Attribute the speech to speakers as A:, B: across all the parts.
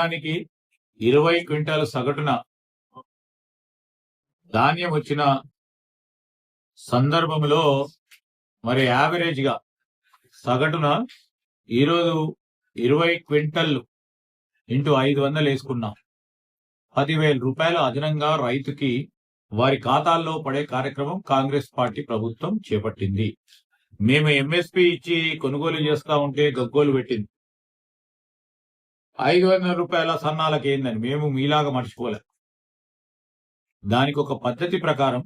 A: ఎకరానికి ఇరవై క్వింటాలు సగటున ధాన్యం వచ్చిన సందర్భంలో మరి యావరేజ్గా సగటున ఈరోజు ఇరవై క్వింటల్ ఇంటూ ఐదు వందలు వేసుకున్నాం. పదివేల రూపాయలు అదనంగా రైతుకి వారి ఖాతాల్లో పడే కార్యక్రమం కాంగ్రెస్ పార్టీ ప్రభుత్వం చేపట్టింది. మేము ఎంఎస్పి ఇచ్చి కొనుగోలు చేస్తా ఉంటే గగ్గోలు పెట్టింది. ఐదు వందల రూపాయల సన్నాలకి ఏందని మేము మీలాగా మర్చిపోలే. దానికి ఒక పద్ధతి ప్రకారం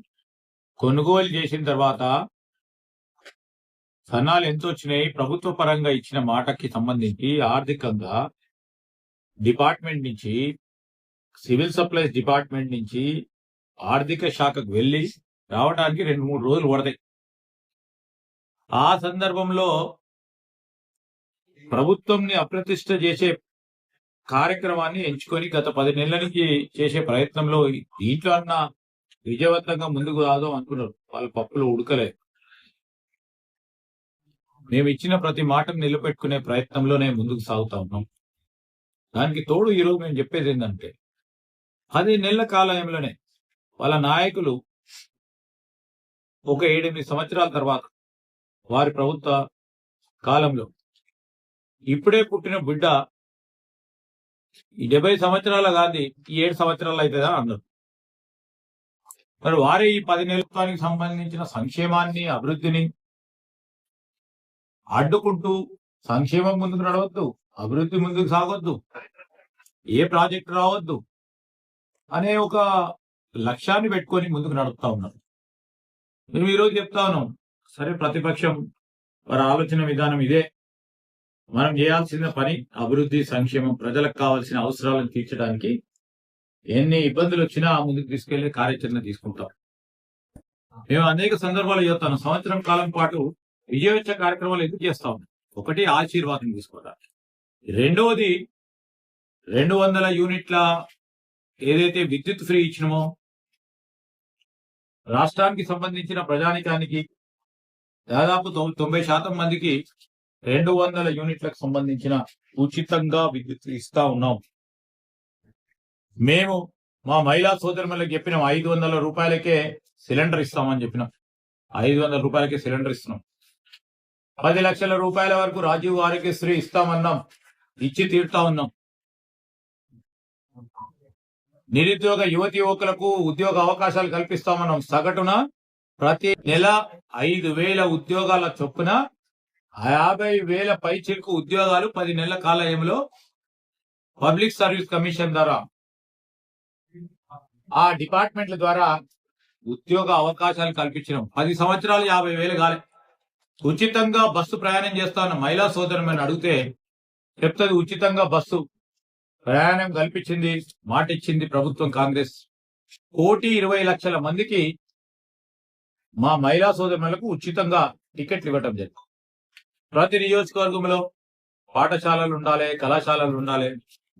A: కొనుగోలు చేసిన తర్వాత సన్నాలు ఎంత వచ్చినాయి ప్రభుత్వ పరంగా ఇచ్చిన మాటకి సంబంధించి ఆర్థికంగా డిపార్ట్మెంట్ నుంచి సివిల్ సప్లైస్ డిపార్ట్మెంట్ నుంచి ఆర్థిక శాఖకు వెళ్ళి రావడానికి రెండు మూడు రోజులు పడతాయి. ఆ సందర్భంలో ప్రభుత్వంని అప్రతిష్ట చేసే కార్యక్రమాన్ని ఎంచుకొని గత పది నెలల నుంచి చేసే ప్రయత్నంలో దీంట్లో అన్న విజయవంతంగా ముందుకు రాదాం అనుకున్నారు. వాళ్ళ పప్పులు ఉడకలేదు మేము ఇచ్చిన ప్రతి మాటను నిలబెట్టుకునే ప్రయత్నంలోనే ముందుకు సాగుతా ఉన్నాం. దానికి తోడు ఈరోజు మేము చెప్పేది ఏంటంటే పది నెలల కాలంలోనే వాళ్ళ నాయకులు ఒక ఏడెనిమిది సంవత్సరాల తర్వాత వారి ప్రభుత్వ కాలంలో ఇప్పుడే పుట్టిన బిడ్డ ఈ డెబ్బై సంవత్సరాల గాంధీ ఈ ఏడు సంవత్సరాలు అవుతుందా అన్నారు. మరి వారే ఈ పది నెలలకు సంబంధించిన సంక్షేమాన్ని అభివృద్ధిని అడ్డుకుంటూ సంక్షేమం ముందుకు నడవద్దు అభివృద్ధి ముందుకు సాగొద్దు ఏ ప్రాజెక్టు రావద్దు అనే ఒక లక్ష్యాన్ని పెట్టుకొని ముందుకు నడుపుతా ఉన్నారు. మేము ఈరోజు చెప్తా ఉన్నాం సరే ప్రతిపక్షం వారి ఆలోచన విధానం ఇదే. మనం చేయాల్సిన పని అభివృద్ధి సంక్షేమం ప్రజలకు కావాల్సిన అవసరాలను తీర్చడానికి ఎన్ని ఇబ్బందులు వచ్చినా ముందుకు తీసుకెళ్ళి కార్యాచరణ తీసుకుంటాం. మేము అనేక సందర్భాలు చెప్తాను సంవత్సరం కాలం పాటు విజయోత్స కార్యక్రమాలు ఎందుకు చేస్తా ఉన్నాం? ఒకటి ఆశీర్వాదం తీసుకోవడానికి రెండవది రెండు వందల యూనిట్ల ఏదైతే విద్యుత్ ఫ్రీ ఇచ్చినమో రాష్ట్రానికి సంబంధించిన ప్రజానికానికి దాదాపు తొంభై శాతం మందికి రెండు వందల యూనిట్లకు సంబంధించిన ఉచితంగా విద్యుత్ ఇస్తా ఉన్నాం. మేము మా మహిళా సోదరులకు చెప్పినాం ఐదు వందల రూపాయలకే సిలిండర్ ఇస్తామని చెప్పినాం. ఐదు వందల రూపాయలకే సిలిండర్ ఇస్తున్నాం. పది లక్షల రూపాయల వరకు రాజీవ్ ఆరోగ్యశ్రీ ఇస్తామన్నాం. ఇచ్చి తీరుతా ఉన్నాం. నిరుద్యోగ యువతి యువకులకు ఉద్యోగ అవకాశాలు కల్పిస్తామన్నాం. సగటున ప్రతి నెల ఐదు వేల ఉద్యోగాల చొప్పున యాభై వేల పైచిలకు ఉద్యోగాలు పది నెలల కాలయంలో పబ్లిక్ సర్వీస్ కమిషన్ ద్వారా ఆ డిపార్ట్మెంట్ల ద్వారా ఉద్యోగ అవకాశాలు కల్పించడం పది సంవత్సరాలు యాభై వేలు కాలే. ఉచితంగా బస్సు ప్రయాణం చేస్తాను మహిళా సోదరులను అడిగితే చెప్తుంది ఉచితంగా బస్సు ప్రయాణం కల్పించింది మాట ఇచ్చింది ప్రభుత్వం కాంగ్రెస్. కోటి ఇరవై లక్షల మందికి మా మహిళా సోదరులకు ఉచితంగా టికెట్లు ఇవ్వటం జరిగింది. ప్రతి నియోజకవర్గంలో పాఠశాలలు ఉండాలి కళాశాలలు ఉండాలి.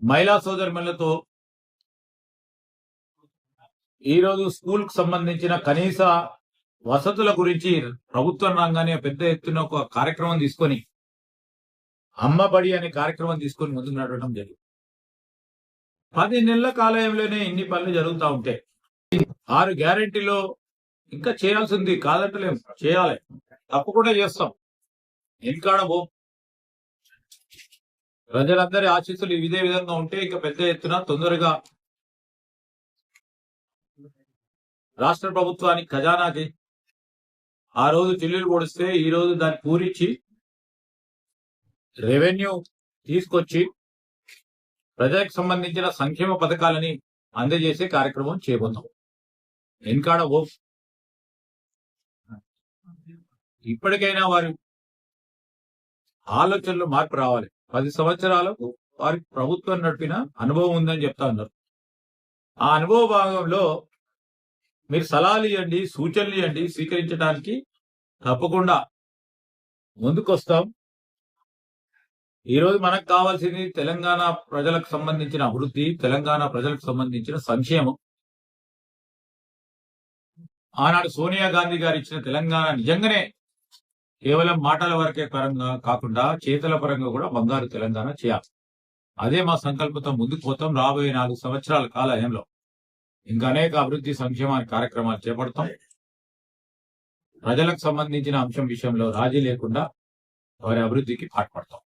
A: మహిళా సోదరులతో ఈ రోజు స్కూల్కు సంబంధించిన కనీస వసతుల గురించి ప్రభుత్వం రంగానే పెద్ద ఎత్తున ఒక కార్యక్రమం తీసుకొని అమ్మబడి అనే కార్యక్రమం తీసుకొని ముందుకు నడవడం జరిగింది. పది నెలల కాలయంలోనే ఇన్ని పనులు జరుగుతూ ఉంటాయి ఆరు గ్యారెంటీలో ఇంకా చేయాల్సింది కాదంటలేం చేయాలి. తప్పకుండా చేస్తాం. ఇంకాడ పో ప్రజలందరి ఆశీస్సులు ఇదే విధంగా ఉంటే ఇంకా పెద్ద ఎత్తున తొందరగా రాష్ట్ర ప్రభుత్వానికి ఖజానాకి ఆ రోజు చిల్లులు పొడిస్తే ఈ రోజు దాన్ని పూరించి రెవెన్యూ తీసుకొచ్చి ప్రజలకు సంబంధించిన సంక్షేమ పథకాలని అందజేసే కార్యక్రమం చేయబోతాం ఎన్కాడ ఓ ఇప్పటికైనా వారు ఆలోచనలో మార్పు రావాలి. పది సంవత్సరాలకు వారికి ప్రభుత్వం నడిపిన అనుభవం ఉందని చెప్తా ఉన్నారు. ఆ అనుభవ భాగంలో మీరు సలహాలు ఇవ్వండి సూచనలు ఇవ్వండి స్వీకరించడానికి తప్పకుండా ముందుకొస్తాం. ఈ రోజు మనకు కావాల్సింది తెలంగాణ ప్రజలకు సంబంధించిన అభివృద్ధి తెలంగాణ ప్రజలకు సంబంధించిన సంక్షేమం. ఆనాడు సోనియా గాంధీ గారు ఇచ్చిన తెలంగాణ నిజంగానే కేవలం మాటల వరకే పరంగా కాకుండా చేతల పరంగా కూడా బంగారు తెలంగాణ చేయాలి. అదే మా సంకల్పంతో ముందుకు పోతాం రాబోయే నాలుగు సంవత్సరాల కాలయంలో. ఇంకా అనేక అభివృద్ధి సంక్షేమ కార్యక్రమాలు చేపడతాం. ప్రజలకు సంబంధించిన అంశం విషయంలో రాజీ లేకుండా వారి అభివృద్ధికి పాటుపడతాం.